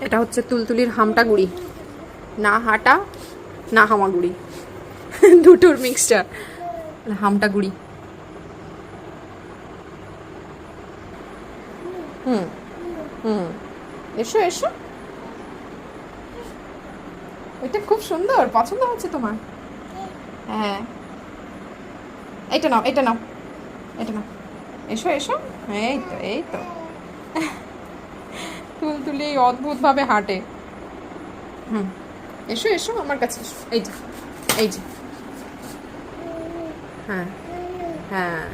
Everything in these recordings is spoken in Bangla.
এটা হচ্ছে তুলতুলির হামটা গুড়ি। না হাঁটা, না হামাগুড়ি দুটোর মিক্সচার হামটা গুড়ি। হুম হুম। এসো এসো। এটা খুব সুন্দর, পছন্দ হচ্ছে তোমার? হ্যাঁ। এইটা নাও, এটা নাও। এটা নাও। এসো এসো। এই তো এই তো। তুলতুলি অদ্ভুতভাবে হাঁটে। হুম, এসো এসো, আমার কাছে এসো। এই যে এই যে। হ্যাঁ হ্যাঁ।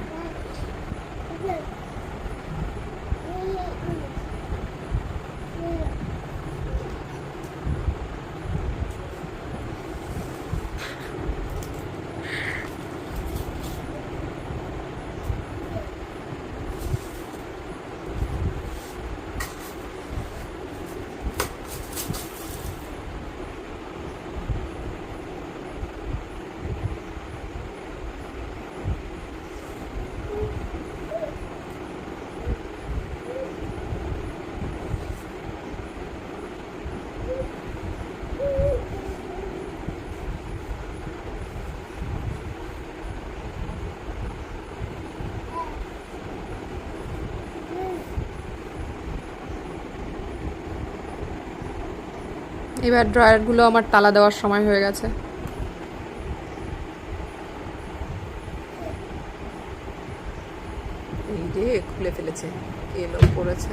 এবার ড্রয়ারগুলো আমার তালা দেওয়ার সময় হয়ে গেছে। এই রে খুলে ফেলেছে এলো পড়েছে?